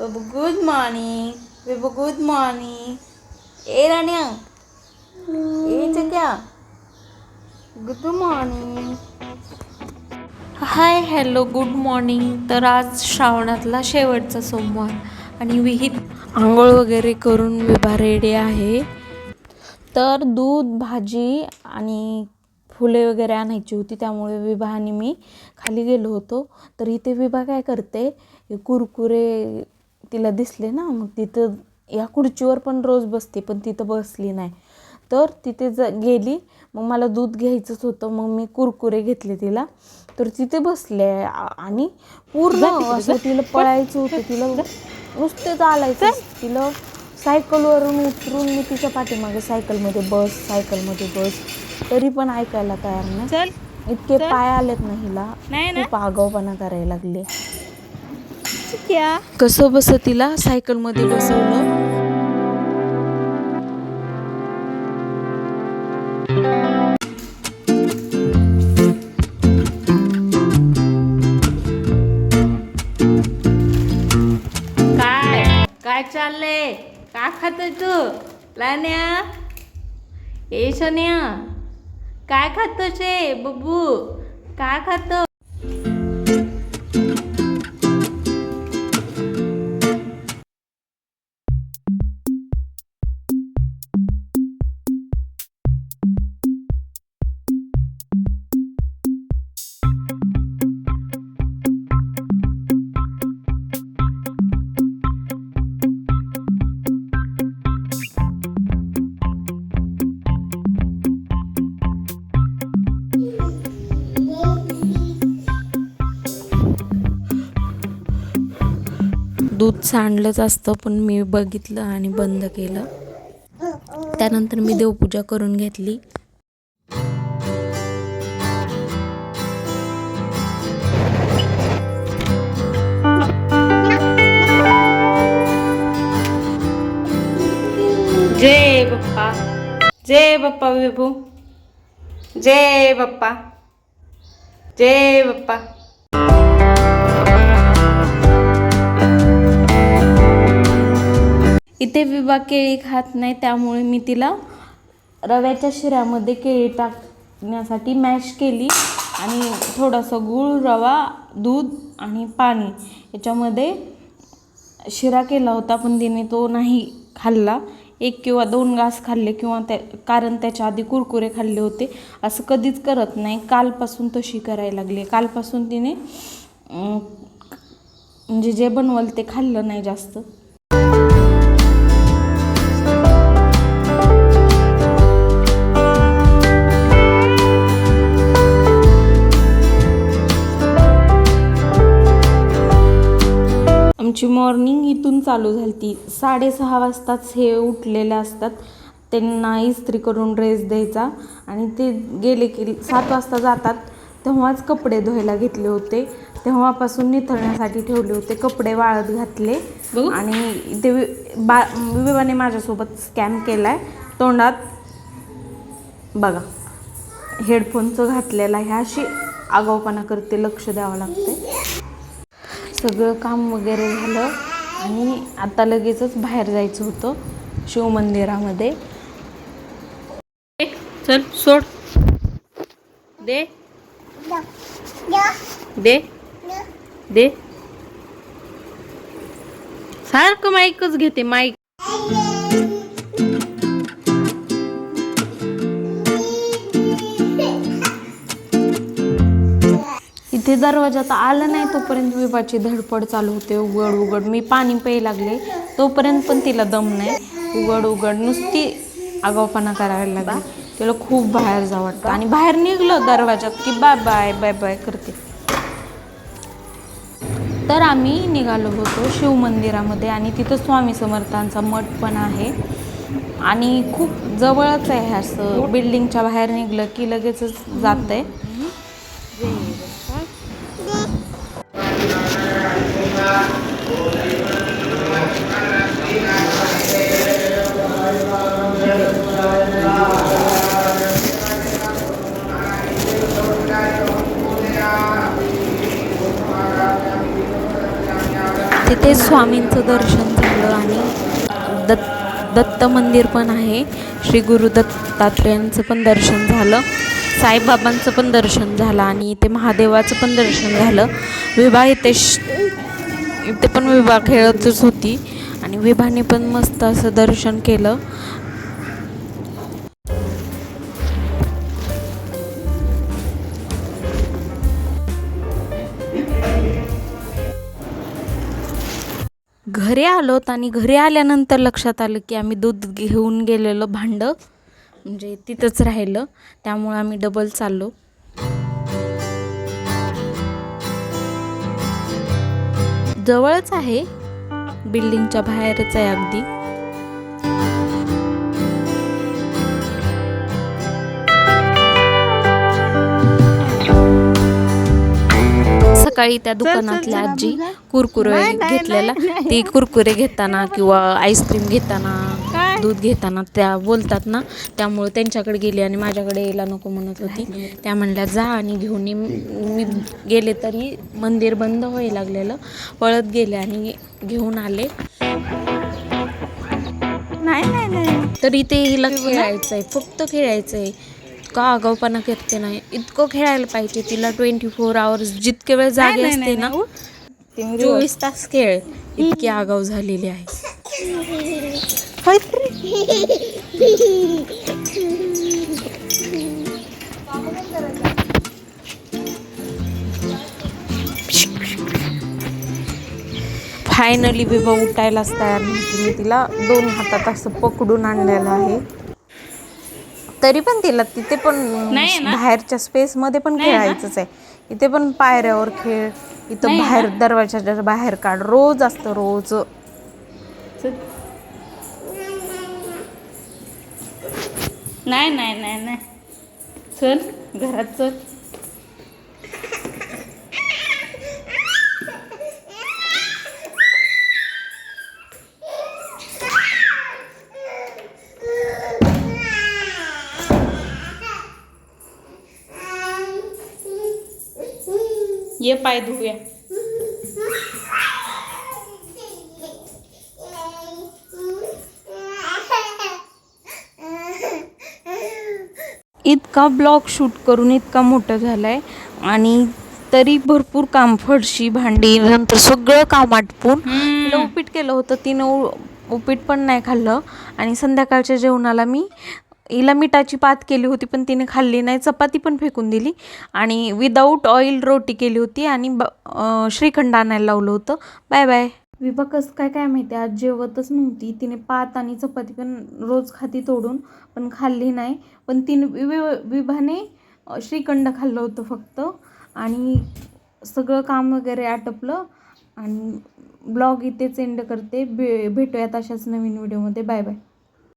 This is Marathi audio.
बाबू गुड मॉर्निंग बाबू गुड मॉर्निंग ए राण्या ए चक्या good morning hi hello good morning तर आज श्रावणातला शेवटचा सोमवार आणि विहित आंघोळ वगैरे करून विभा रेडी आहे. तर दूध भाजी आणि फुले वगैरे आणायची होती त्यामुळे विभा आणि मी खाली गेलो होतो. तर इथे विभा काय करते? कुरकुरे तिला दिसले ना मग तिथं या खुर्चीवर पण रोज बसते पण तिथं बसली नाही. तर तिथे ज गेली मग मला दूध घ्यायचंच होतं मग मी कुरकुरे घेतले तिला. तर तिथे बसले आणि पूर्ण असं तिला पळायचं होतं तिला नुसते चालायचं. तिला सायकलवरून उतरून मी तिच्या पाठीमागे सायकलमध्ये बस सायकलमध्ये बस तरी पण ऐकायला तयार नाही. इतके पाय आलेत ना हिला. खूप आगाऊपणा करायला लागले. कसं बस तिला? सायकलमध्ये बसवलं. काय? काय चाललंय? काय खातोय तू? लान्या? ए सोन्या? काय खातोस रे बब्बू काय खातो दूध सांडलंच असतं पण मी बघितलं आणि बंद केलं. त्यानंतर मी देवपूजा करून घेतली. जय बाप्पा. जय बाप्पा विभू. जय बाप्पा. जय बाप्पा. इथे विवा केळी खात नाही त्यामुळे मी तिला रव्याच्या शिऱ्यामध्ये केळी टाकण्यासाठी मॅश केली आणि थोडासा गूळ रवा दूध आणि पाणी याच्यामध्ये शिरा केला होता पण तिने तो नाही खाल्ला. एक किंवा दोन घास खाल्ले किंवा त्या कारण त्याच्या आधी कुरकुरे खाल्ले होते. असं कधीच करत नाही. कालपासून तशी करायला लागली. कालपासून तिने म्हणजे जे बनवलं ते खाल्लं नाही जास्त. आमची मॉर्निंग इथून चालू झाली ती. साडेसहा वाजताच हे उठलेले असतात. त्यांना इस्त्री करून ड्रेस द्यायचा. आणि ते गेले की सात वाजता जातात. तेव्हाच कपडे धुवायला घेतले होते. तेव्हापासून निथळण्यासाठी ठेवले होते. कपडे वाळत घातले. आणि ते वि- बा विवेवाने माझ्यासोबत स्कॅम केला आहे तोंडात बघा. हेडफोनचं घातलेलं आहे. अशी आगाऊपणा करते. लक्ष द्यावं लागते. सगळं काम वगैरे झालं आणि आता लगेचच बाहेर जायचं होतं शिवमंदिरामध्ये. चल सोड. दे. दे. दे. सारखं माईकच घेते माईक. इथे दरवाजात आलं नाही तोपर्यंत विभाची धडपड चालू होते. उघड उघड. मी पाणी प्याय लागले. तोपर्यंत पण तिला दम नाही. उघड उघड. नुसती आगावपणा करायला लागला. तिला खूप बाहेर जा वाटतं. आणि बाहेर निघलं दरवाजात की बाय बाय बाय बाय करते. तर आम्ही निघालो होतो शिवमंदिरामध्ये आणि तिथं स्वामी समर्थांचा मठ पण आहे. आणि खूप जवळच आहे असं. बिल्डिंगच्या बाहेर निघलं की लगेचच जात आहे तिथे स्वामींचं दर्शन झालं आणि दत्त दत्त मंदिर पण आहे. श्री गुरु दत्तात्रेयांचं पण दर्शन झालं. साईबाबांचं पण दर्शन झालं आणि इथे महादेवाचं पण दर्शन झालं. विभा इथे श इथे पण विभा खेळतच होती. आणि विभाने पण मस्त असं दर्शन केलं. घरी आलोत आणि घरी आल्यानंतर लक्षात आलं की आम्ही दूध घेऊन गेलेलो भांडं म्हणजे तिथंच राहिलं. त्यामुळे आम्ही डबल चाललो. जवळच आहे. बिल्डिंगच्या बाहेरच आहे अगदी. सकाळी त्या दुकानातल्या आजी कुरकुरे घेतलेला. ती कुरकुरे घेताना किंवा आईस्क्रीम घेताना दूध घेताना त्या बोलतात ना. त्यामुळे त्यांच्याकडे गेली आणि माझ्याकडे यायला नको म्हणत होती. त्या म्हणल्या जा आणि घेऊन मी गेले तरी मंदिर बंद व्हायला लागलेलं. पळत गेले आणि घेऊन आले. नाही नाही तर इथे हिला खेळायचं आहे फक्त खेळायचं आहे का आगाऊपणा करते नाही. इतकं खेळायला पाहिजे तिला ट्वेंटी फोर आवर्स जितके वेळ जागे असते ना चोवीस तास खेळ इतकी आगाऊ झालेली आहे. फायनली विभा उठायलाच तयार नव्हती. मी तिला दोन हातात असं पकडून आणलेलं आहे. तरी पण तिला तिथे पण बाहेरच्या स्पेस मध्ये पण खेळायचंच आहे. इथे पण पायऱ्यावर खेळ. इथं बाहेर दरवाजाच्या बाहेर काढ. रोज असतं रोज. नाही नाही नाही नाही. चल घरात चल. ये पाय धुया इतका ब्लॉग शूट करून इतका मोठा झालाय आणि तरी भरपूर काम फडशी भांडी नंतर सगळं काम आटपून तिला उपीट केलं होतं तिनं उपीट पण नाही खाल्लं. आणि संध्याकाळच्या जेवणाला मी हिला मिठाची पात केली होती पण तिने खाल्ली नाही. चपाती पण फेकून दिली आणि विदाऊट ऑइल रोटी केली होती आणि ब श्रीखंड आणायला लावलं होतं. बाय बाय विभा कसं काय काय माहिती? आज जेवतच नव्हती. तिने पात आणि चपाती पण रोज खाती तोडून पण खाल्ली नाही. पण तिने वि- विभाने श्रीखंड खाल्लं होतं फक्त. आणि सगळं काम वगैरे आटपलं. आणि ब्लॉग इथेच एंड करते. भे भेटूयात अशाच नवीन व्हिडिओमध्ये. Bye bye